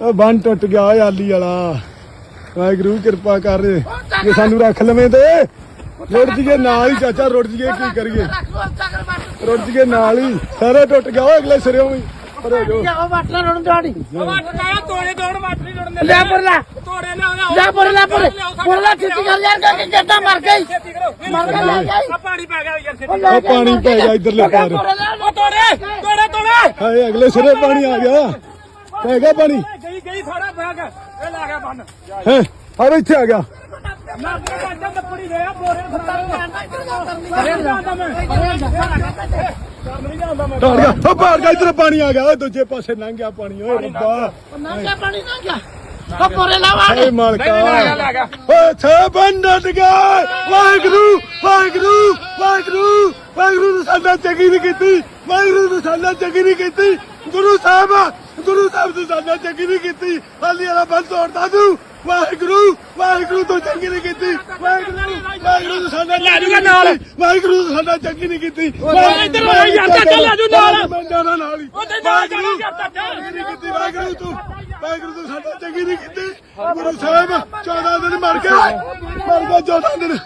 ਲੈ ਬੰਨ ਟੁੱਟ ਗਿਆ ਓਏ ਆਲੀ ਵਾਲਾ। ਵਾਹਿਗੁਰੂ ਕਿਰਪਾ ਕਰ। ਜੇ ਸਾਨੂੰ ਰੱਖ ਲਵੇਂ ਤੇ ਰੁੜ ਜੀਏ ਨਾਲ ਹੀ ਚਾਚਾ ਰੁੜ ਜੀਏ ਕੀ ਕਰੀਏ? ਲੋ ਰੁੜ ਜੀਏ ਨਾਲ ਹੀ। ਸਾਰਾ ਟੁੱਟ ਗਿਆ ਓਏ ਅਗਲੇ ਸਿਰੇ ਵੀ ਪਰ ਜਾ ਉਹ ਬਾਟਲਾ ਰੋਣ ਦਾੜੀ ਵੱਟ ਲਾਇਆ ਤੋੜੇ ਤੋੜ ਵੱਟ ਨਹੀਂ ਤੋੜਨੇ ਲੈ ਪਰਲਾ ਤੋੜੇ ਲਿਆਓ ਲੈ ਪਰਲਾ ਪਰ। ਪਰਲਾ ਛੇਤੀ ਕਰ ਯਾਰ ਕਿ ਜੱਟਾ ਮਰ ਗਈ ਮਰ ਲੈ ਗਈ ਆ ਪਾਣੀ ਪੈ ਗਿਆ ਯਾਰ ਛੇਤੀ ਉਹ ਪਾਣੀ ਪੈ ਗਿਆ ਇਧਰਲੇ ਪਾਰ ਉਹ ਤੋੜੇ ਤੋੜੇ ਤੋੜੇ। ਹਾਏ ਅਗਲੇ ਸਿਰੇ ਪਾਣੀ ਆ ਗਿਆ। ਪੈ ਗਿਆ ਪਾਣੀ। ਗਈ ਗਈ ਸਾਰਾ ਬੈਗ ਇਹ ਲਾ ਗਿਆ ਬੰਨ। ਹੈ ਆ ਇੱਥੇ ਆ ਗਿਆ। ਮੈਂ ਆਪਣੇ ਬੋਰੇ ਗਿਆ ਉਹ ਗਿਆ ਇਧਰ ਪਾਣੀ ਆ ਗਿਆ। ਓਏ ਦੂਜੇ ਪਾਸੇ ਲੰਘ ਗਿਆ ਪਾਣੀ ਓਏ ਰੱਬਾ। ਨਾ ਗਿਆ ਪਾਣੀ ਨਾ ਗਿਆ। ਉਹ ਪਰੇ ਮਾਲਕਾ। ਨਹੀਂ, ਨਹੀਂ, ਲੈ ਗਿਆ, ਲੈ ਗਿਆ। ਓਏ ਛੇ ਬੰਦਟ ਗਿਆ। ਵਾਹਿਗੁਰੂ ਵਾਹਿਗੁਰੂ ਵਾਹਿਗੁਰੂ। ਵਾਹਿਗੁਰੂ ਨੇ ਸਾਡਾ ਚੰਗੀ ਨਹੀਂ ਕੀਤੀ ਵਾਹਿਗੁਰੂ ਨੇ ਸਾਡਾ ਚੰਗੀ ਨਹੀਂ ਕੀਤੀ। ਗੁਰੂ ਸਾਹਿਬ ਗੁਰੂ ਸਾਹਿਬ ਨੇ ਸਾਡਾ ਚੰਗੀ ਨਹੀਂ ਕੀਤੀ। ਹਾਲੀ ਵਾਲਾ ਬੰਦ ਤੋੜਦਾ ਤੂੰ ਵਾਹਿਗੁਰੂ ਵਾਹਿਗੁਰੂ ਤੋਂ ਚੰਗੀ ਨਹੀਂ ਕੀਤੀ। ਵਾਹਿਗੁਰੂ ਸਾਡਾ ਲੈ ਜਾਊਗਾ ਨਾਲ। ਵਾਹਿਗੁਰੂ ਨੇ ਸਾਡਾ ਚੰਗੀ ਨਹੀਂ ਕੀਤੀ। ਇੱਧਰ ਆ ਯਾਰ, ਚਾਚਾ ਲੈ ਜਾਊ ਨਾਲ। ਮੈਂ ਨਾਲ ਹੀ ਉਹ ਤੇ। ਨਾਲ। ਚੰਗੀ ਕੀਤੀ ਵਾਹਿਗੁਰੂ ਤੂੰ। ਵਾਹਿਗੁਰੂ ਤੂੰ ਸਾਡਾ ਚੰਗੀ ਨਹੀਂ ਕੀਤੀ। ਗੁਰੂ ਸਾਹਿਬ 14 ਦਿਨ ਮਰ ਗਏ। ਮਰ ਗਏ 14 ਦਿਨ।